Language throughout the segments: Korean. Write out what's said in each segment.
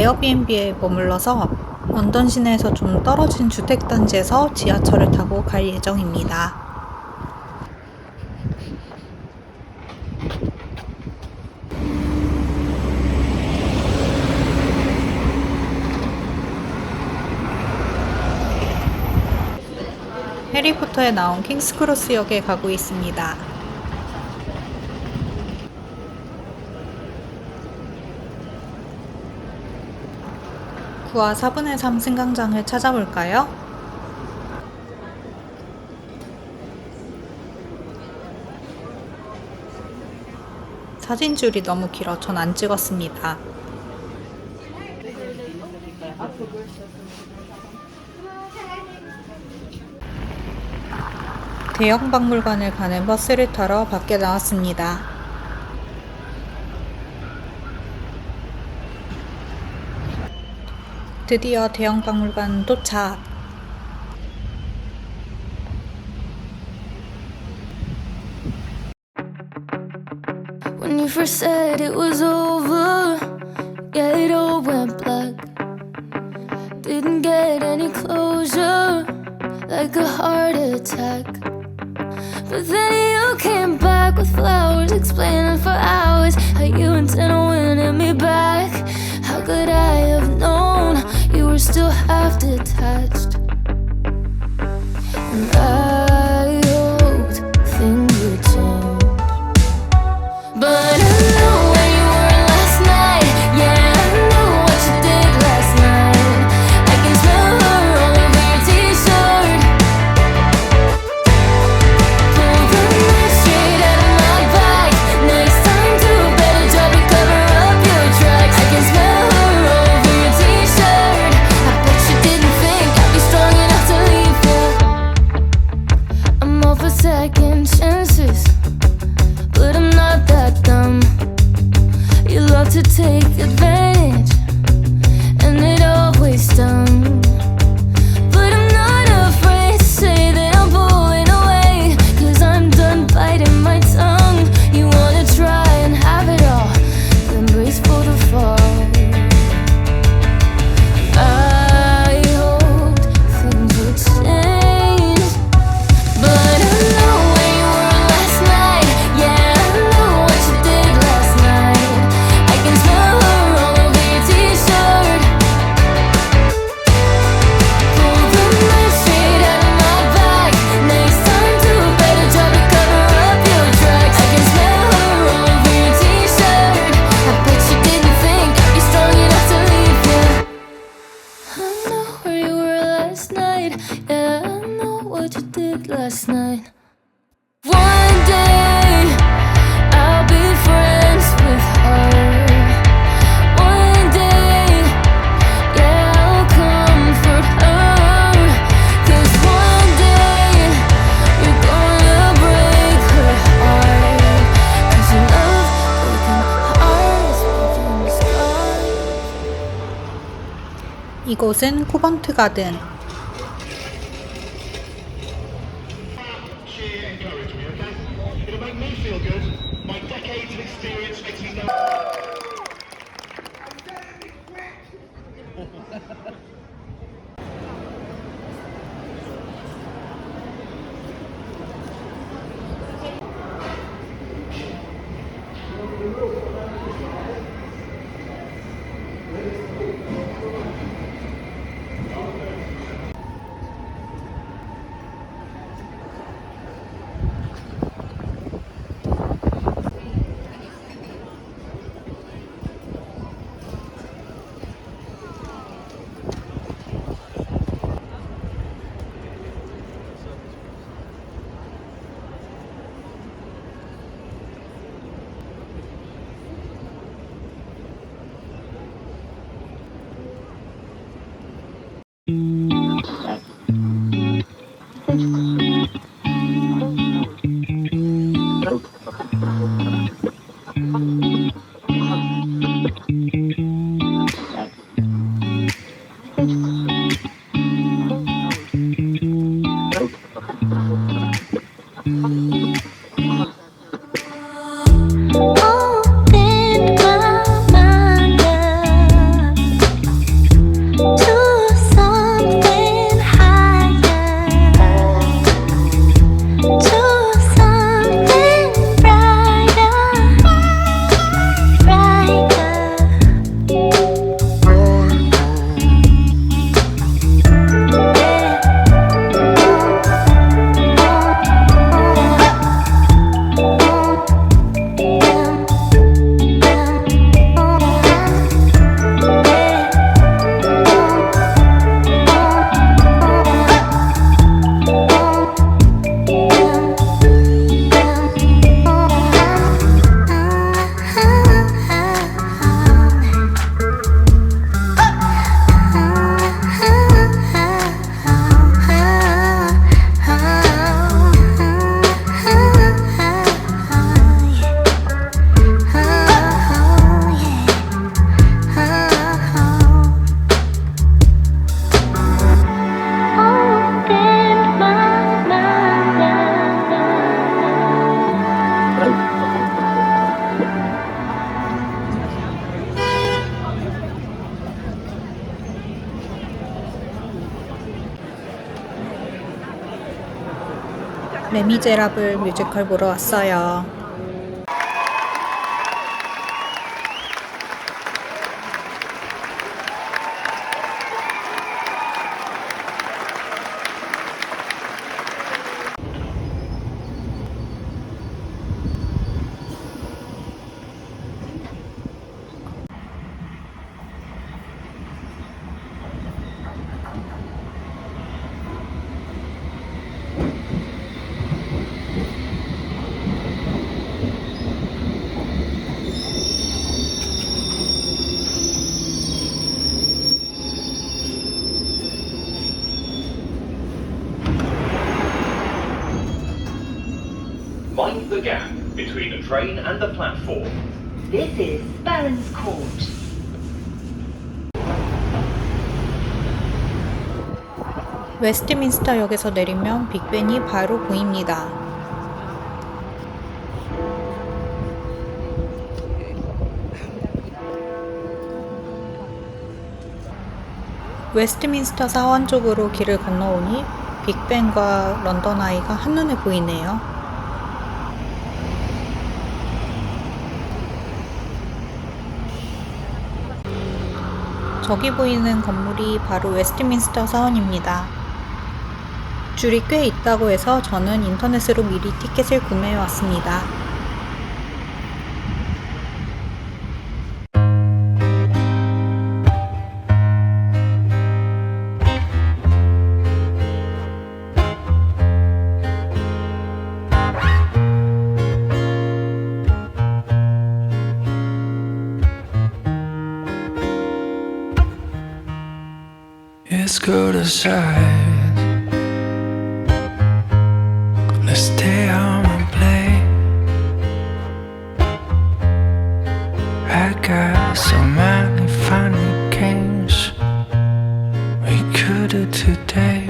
에어비앤비에 머물러서 런던 시내에서 좀 떨어진 주택단지에서 지하철을 타고 갈 예정입니다. 해리포터에 나온 킹스크로스 역에 가고 있습니다. 9와 4분의 3 승강장을 찾아볼까요? 사진줄이 너무 길어 전 안 찍었습니다. 대형 박물관을 가는 버스를 타러 밖에 나왔습니다. 드디어 대형 박물관 도착. When you first said it was over, yeah, it all went black. Didn't get any closure, like a heart attack. But then you came back with flowers, explaining for hours how you intend on winning me back. How could I have known you were still have the time. 이곳은 코번트 가든. 미제라블 뮤지컬 보러 왔어요. The gap between the train and the platform. This is Baron's Court. 웨스트민스터역에서 내리면 빅벤이 바로 보입니다. 웨스트민스터 사원 쪽으로 길을 건너오니 빅벤과 런던 아이가 한눈에 보이네요. 저기 보이는 건물이 바로 웨스트민스터 사원입니다. 줄이 꽤 있다고 해서 저는 인터넷으로 미리 티켓을 구매해 왔습니다. Cold. Let's stay home and play. I got so many funny games we could do today.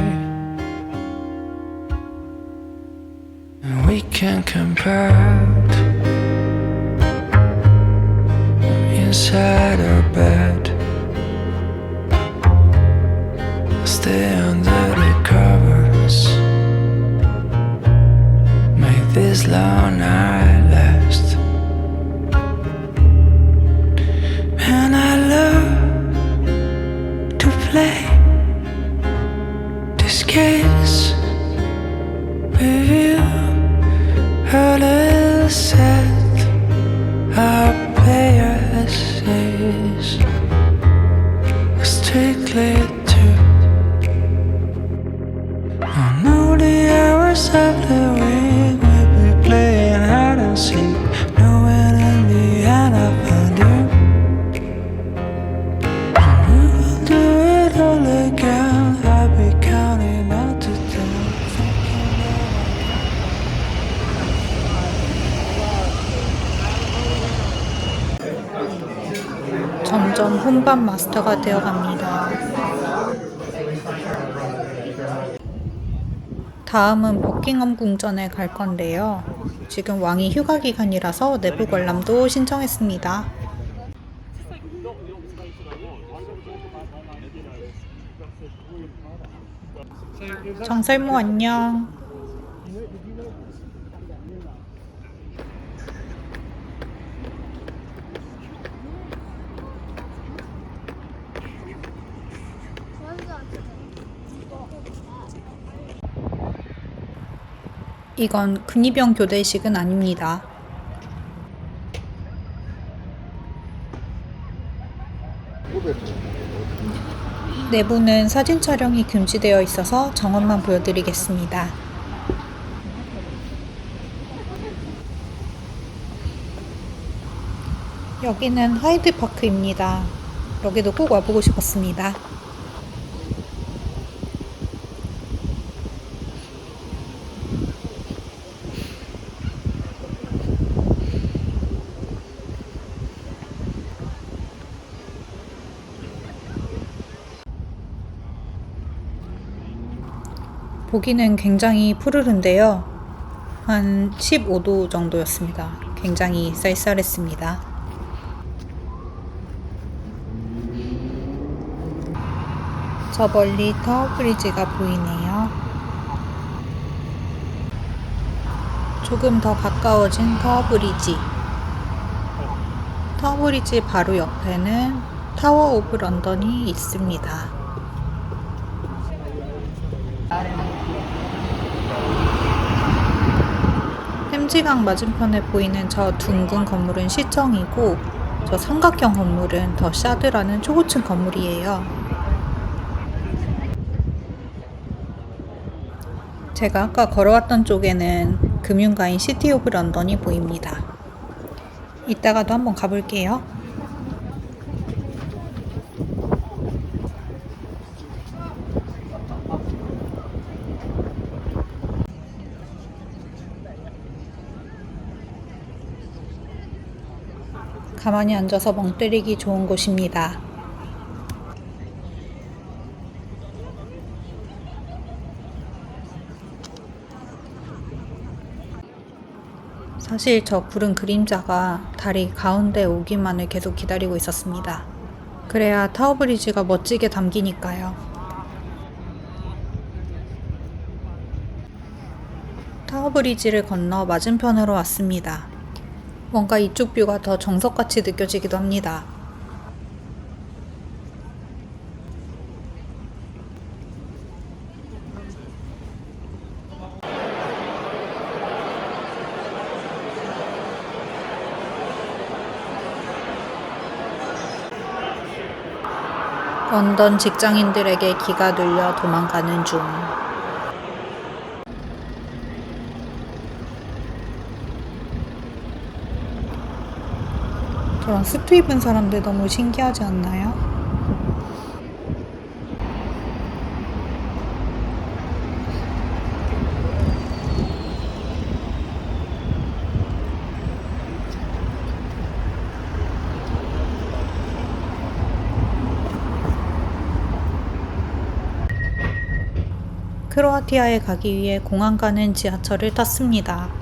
And we can compare this long night last. And I love to play this case with you. A little set, I'll play as is. Strictly to I know the hours of the week 혼밥 마스터가 되어 갑니다. 다음은 버킹엄 궁전에 갈 건데요. 지금 왕이 휴가 기간이라서 내부 관람도 신청했습니다. 정설모 안녕. 이건 근위병 교대식은 아닙니다. 내부는 사진 촬영이 금지되어 있어서 정원만 보여드리겠습니다. 여기는 하이드파크입니다. 여기도 꼭 와보고 싶었습니다. 보기는 굉장히 푸르른데요. 한 15도 정도였습니다. 굉장히 쌀쌀했습니다. 저 멀리 타워 브리지가 보이네요. 조금 더 가까워진 타워브리지. 타워브리지 바로 옆에는 타워 오브 런던이 있습니다. 햄지강 맞은편에 보이는 저 둥근 건물은 시청이고 저 삼각형 건물은 더 샤드라는 초고층 건물이에요. 제가 아까 걸어왔던 쪽에는 금융가인 시티 오브 런던이 보입니다. 이따가도 한번 가볼게요. 가만히 앉아서 멍 때리기 좋은 곳입니다. 사실 저 구른 그림자가 다리 가운데 오기만을 계속 기다리고 있었습니다. 그래야 타워브리지가 멋지게 담기니까요. 타워브리지를 건너 맞은편으로 왔습니다. 뭔가 이쪽 뷰가 더 정석같이 느껴지기도 합니다. 런던 직장인들에게 기가 눌려 도망가는 중. 저런 수트 입은 사람들 너무 신기하지 않나요? 크로아티아에 가기 위해 공항 가는 지하철을 탔습니다.